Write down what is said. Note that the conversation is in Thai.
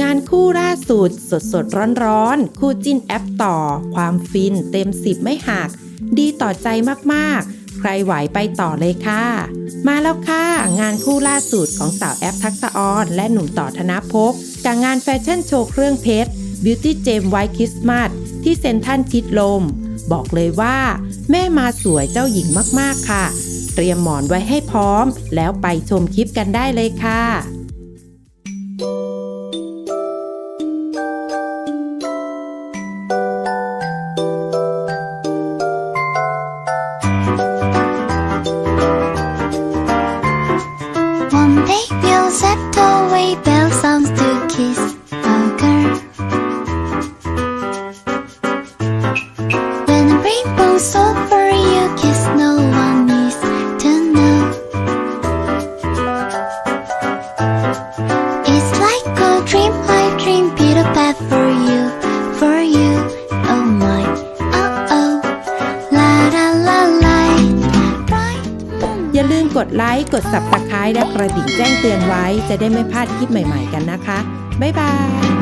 งานคู่ล่าสุดสดสดร้อนร้อนคู่จิ้นแอปต่อ ความฟินเต็มสิบไม่หัก ดีต่อใจมากๆ ใครไหวไปต่อเลยค่ะ มาแล้วค่ะ งานคู่ล่าสุดของสาวแอปทักษะออนและหนุ่มต่อธนภพกับงานแฟชั่นโชว์เครื่องเพชร Beauty Gem White Christmas ที่เซ็นทรัลชิดลม บอกเลยว่า แม่มาสวยเจ้าหญิงมากๆค่ะ เตรียมหมอนไว้ให้พร้อม แล้วไปชมคลิปกันได้เลยค่ะ ดไลค์ กด subscribe และกระดิ่งแจ้งเตือนไว้ จะได้ไม่พลาดคลิปใหม่ๆกันนะคะ บ๊ายบาย